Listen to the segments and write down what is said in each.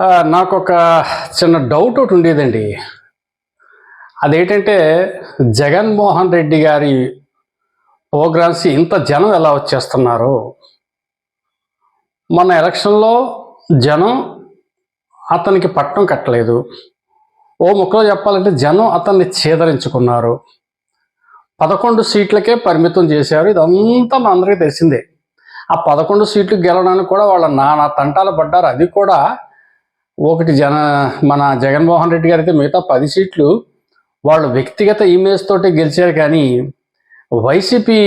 నాకు ఒక చిన్న డౌట్ ఒకటి ఉండేదండి. అదేంటంటే జగన్మోహన్ రెడ్డి గారి ప్రోగ్రామ్స్ ఇంత జనం ఎలా వచ్చేస్తున్నారు? మన ఎలక్షన్లో జనం అతనికి పట్టం కట్టలేదు. ఓ ముక్కలో చెప్పాలంటే జనం అతన్ని చేదరించుకున్నారు. పదకొండు సీట్లకే పరిమితం చేశారు. ఇదంతా మనందరికీ తెలిసిందే. ఆ పదకొండు సీట్లు గెలవడానికి కూడా వాళ్ళ నానా తంటాలు పడ్డారు. అది కూడా ఒకటి జన మన జగన్మోహన్ రెడ్డి గారు అయితే మిగతా పది సీట్లు వాళ్ళు వ్యక్తిగత ఇమేజ్ తోటి గెలిచారు కానీ వైసీపీ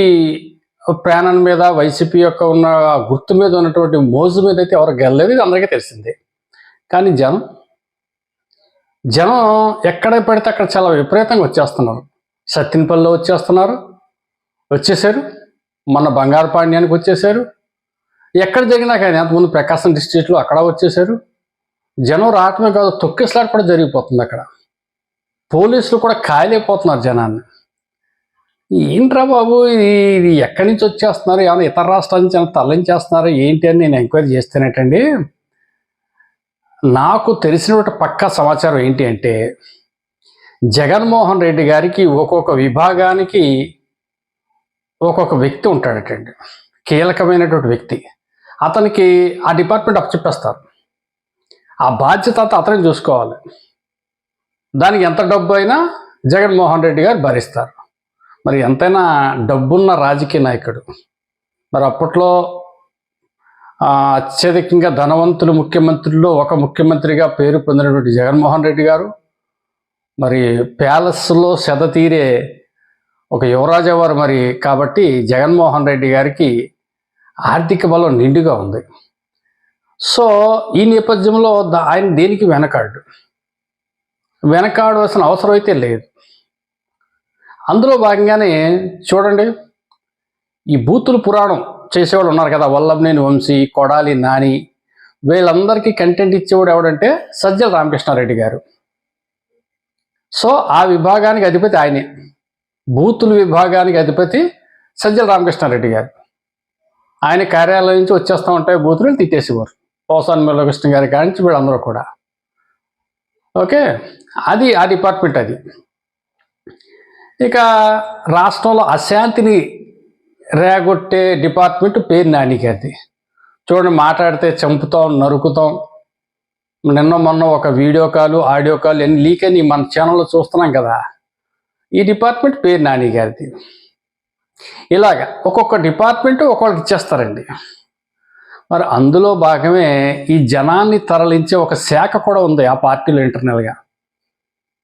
ప్రాణం మీద వైసీపీ యొక్క ఉన్న గుర్తు మీద ఉన్నటువంటి మోజు మీద అయితే ఎవరు గెలలేదు ఇది అందరికీ తెలిసిందే. కానీ జనం జనం ఎక్కడ పడితే అక్కడ చాలా విపరీతంగా వచ్చేస్తున్నారు. సత్తినపల్లిలో వచ్చేస్తున్నారు వచ్చేసారు మన బంగారు పాండ్యానికి వచ్చేసారు ఎక్కడ జరిగినా కానీ అంతకుముందు ప్రకాశం డిస్ట్రిక్ట్లో అక్కడ వచ్చేసారు జనం రావటమే కాదు తొక్కిసలాట కూడా జరిగిపోతుంది అక్కడ. పోలీసులు కూడా కాయలేకపోతున్నారు జనాన్ని. ఏంట్రా బాబు ఇది ఎక్కడి నుంచి వచ్చేస్తున్నారు? ఏమైనా ఇతర రాష్ట్రాల నుంచి ఏమైనా తరలించేస్తున్నారు? ఏంటి అని నేను ఎంక్వైరీ చేస్తేనేటండి నాకు తెలిసినటువంటి పక్కా సమాచారం ఏంటి అంటే జగన్మోహన్ రెడ్డి గారికి ఒక్కొక్క విభాగానికి ఒక్కొక్క వ్యక్తి ఉంటాడటండి. కీలకమైనటువంటి వ్యక్తి. అతనికి ఆ డిపార్ట్మెంట్ అప్పచెప్పేస్తారు. ఆ బాధ్యత అతను చూసుకోవాలి. దానికి ఎంత డబ్బు అయినా జగన్మోహన్ రెడ్డి గారు భరిస్తారు. మరి ఎంతైనా డబ్బున్న రాజకీయ నాయకుడు. మరి అప్పట్లో అత్యధికంగా ధనవంతులు ముఖ్యమంత్రుల్లో ఒక ముఖ్యమంత్రిగా పేరు పొందినటువంటి జగన్మోహన్ రెడ్డి గారు మరి ప్యాలెస్లో సెద తీరే ఒక యువరాజు వారు మరి? కాబట్టి జగన్మోహన్ రెడ్డి గారికి ఆర్థిక బలం నిండుగా ఉంది. సో ఈ నేపథ్యంలో ఆయన దేనికి వెనకాడు? వెనకాడవలసిన అవసరం అయితే లేదు. అందులో భాగంగానే చూడండి ఈ బూతులు పురాణం చేసేవాళ్ళు ఉన్నారు కదా వల్లభనేని వంశీ కొడాలి నాని వీళ్ళందరికీ కంటెంట్ ఇచ్చేవాడు ఎవడంటే సజ్జల రామకృష్ణారెడ్డి గారు. సో ఆ విభాగానికి అధిపతి ఆయనే. బూతుల విభాగానికి అధిపతి సజ్జల రామకృష్ణారెడ్డి గారు. ఆయన కార్యాలయం నుంచి వచ్చేస్తూ ఉంటాయి బూతులు తిట్టేసేవారు. పోసాన్ మురళకృష్ణ గారి కాడి నుంచి వీళ్ళందరూ కూడా. ఓకే? అది ఆ డిపార్ట్మెంట్ అది. ఇక రాష్ట్రంలో అశాంతిని రేగొట్టే డిపార్ట్మెంట్ పేరు నాని చూడండి మాట్లాడితే చంపుతాం నరుకుతాం. నిన్న మొన్న ఒక వీడియో కాల్ ఆడియో కాల్ ఎన్ని లీక్ అని మన ఛానల్లో చూస్తున్నాం కదా. ఈ డిపార్ట్మెంట్ పేరు నాని గారిది ఇలాగ ఒక్కొక్క డిపార్ట్మెంట్ ఒక్కొక్కరికి ఇచ్చేస్తారండి. మరి అందులో భాగమే ఈ జనాన్ని తరలించే ఒక శాఖ కూడా ఉంది ఆ పార్టీలో ఇంటర్నల్గా.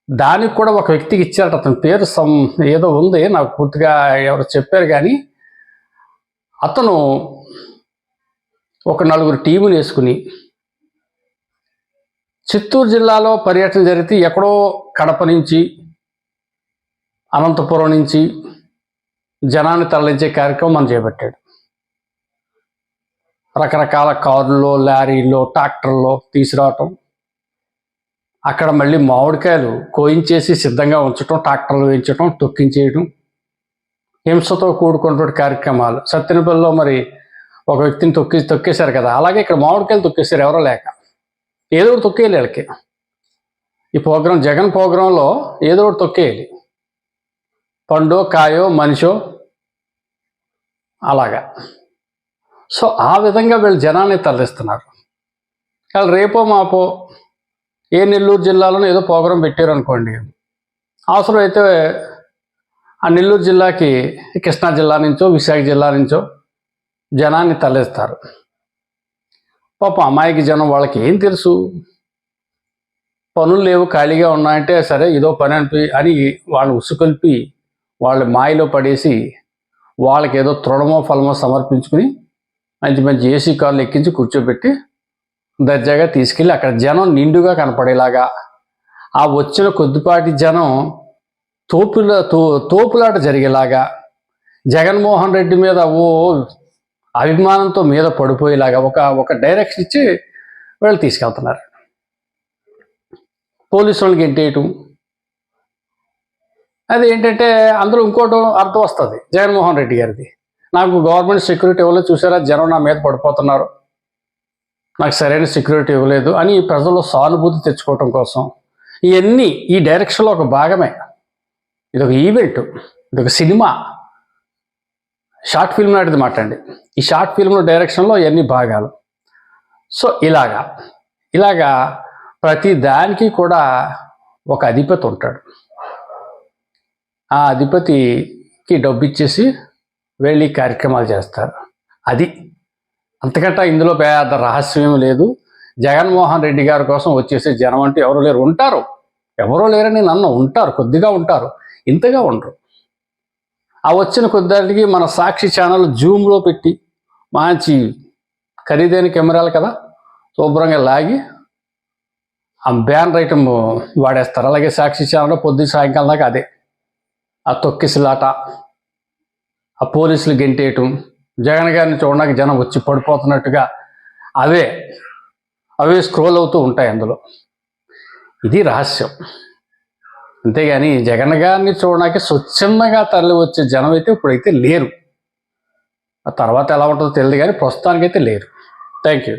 దానికి కూడా ఒక వ్యక్తికి ఇచ్చారట అతని పేరు సమ్ ఏదో ఉంది నాకు పూర్తిగా ఎవరు చెప్పారు కానీ అతను ఒక నలుగురు టీములు వేసుకుని చిత్తూరు జిల్లాలో పర్యటన జరిగితే ఎక్కడో కడప నుంచి అనంతపురం నుంచి జనాన్ని తరలించే కార్యక్రమం మనం చేపట్టాడు. రకరకాల కారుల్లో లారీల్లో ట్రాక్టర్లో తీసుకురావటం. అక్కడ మళ్ళీ మామిడికాయలు కోయించేసి సిద్ధంగా ఉంచటం ట్రాక్టర్లు వేయించటం తొక్కించేయడం హింసతో కూడుకున్నటువంటి కార్యక్రమాలు. సత్యనపల్లిలో మరి ఒక వ్యక్తిని తొక్కి తొక్కేశారు కదా. అలాగే ఇక్కడ మామిడికాయలు తొక్కేశారు ఎవరో లేక. ఏదో ఒకటి తొక్కేయాలి వీళ్ళకి. ఈ ప్రోగ్రాం జగన్ ప్రోగ్రాంలో ఏదో ఒకటి తొక్కేయాలి. పండో కాయో మనిషో అలాగా. సో ఆ విధంగా వీళ్ళు జనాన్ని తరలిస్తున్నారు. వాళ్ళు రేపో మాపో ఏ నెల్లూరు జిల్లాలోనే ఏదో ప్రోగ్రాం పెట్టారు అనుకోండి అవసరమైతే ఆ నెల్లూరు జిల్లాకి కృష్ణా జిల్లా నుంచో విశాఖ జిల్లా నుంచో జనాన్ని తరలిస్తారు. పాప అమాయకి జనం వాళ్ళకి ఏం తెలుసు? పనులు లేవు ఖాళీగా ఉన్నాయంటే సరే ఇదో పని అనిపి అని వాళ్ళు ఉసుకొల్పి వాళ్ళ మాయలో పడేసి వాళ్ళకి ఏదో తృణమో ఫలమో సమర్పించుకుని మంచి మంచి ఏసీ కార్లు ఎక్కించి కూర్చోబెట్టి దర్జాగా తీసుకెళ్ళి అక్కడ జనం నిండుగా కనపడేలాగా. ఆ వచ్చిన కొద్దిపాటి జనం తోపుల తో తోపులాట జరిగేలాగా. జగన్మోహన్ రెడ్డి మీద ఓ అభిమానంతో మీద పడిపోయేలాగా ఒక ఒక డైరెక్షన్ ఇచ్చి వీళ్ళు తీసుకెళ్తున్నారు. పోలీసు వాళ్ళకి ఎంటేయటం అది ఏంటంటే అందులో ఇంకోటి అర్థం వస్తుంది జగన్మోహన్ రెడ్డి గారిది. నాకు గవర్నమెంట్ సెక్యూరిటీ ఇవ్వలేదు. చూసారా? జనం నా మీద పడిపోతున్నారు. నాకు సరైన సెక్యూరిటీ ఇవ్వలేదు అని ప్రజల్లో సానుభూతి తెచ్చుకోవటం కోసం. ఇవన్నీ ఈ డైరెక్షన్లో ఒక భాగమే. ఇది ఒక ఈవెంట్. ఇది ఒక సినిమా. షార్ట్ ఫిల్మ్ నాటిది మాట్లాడి ఈ షార్ట్ ఫిల్మ్ డైరెక్షన్లో ఇవన్నీ భాగాలు. సో ఇలాగా. ఇలాగా ప్రతి దానికి కూడా ఒక అధిపతి ఉంటాడు. ఆ అధిపతికి డబ్బు ఇచ్చేసి వెళ్ళి కార్యక్రమాలు చేస్తారు. అది అంతకంటే ఇందులో పెద్ద రహస్యం లేదు. జగన్మోహన్ రెడ్డి గారి కోసం వచ్చేసే జనం అంటే ఎవరు లేరు. ఉంటారు. ఎవరో లేరని నన్ను ఉంటారు. కొద్దిగా ఉంటారు. ఇంతగా ఉండరు. ఆ వచ్చిన కొద్దికి మన సాక్షి ఛానల్ జూమ్లో పెట్టి మంచి ఖరీదైన కెమెరాలు కదా శుభ్రంగా లాగి ఆ బ్యాన్ ఐటమ్ వాడేస్తారు. అలాగే సాక్షి ఛానల్లో పొద్దు సాయంకాలం దాకా అదే. ఆ తొక్కిసలాట ఆ పోలీసులు గెంటేయటం జగన్ గారిని చూడడానికి జనం వచ్చి పడిపోతున్నట్టుగా అవే అవే స్క్రోల్ అవుతూ ఉంటాయి అందులో. ఇది రహస్యం. అంతేగాని జగన్ గారిని చూడడానికి స్వచ్ఛందంగా తరలి వచ్చే జనం అయితే ఇప్పుడైతే లేరు. ఆ తర్వాత ఎలా ఉంటుందో తెలియదు కానీ ప్రస్తుతానికైతే లేరు. Thank you.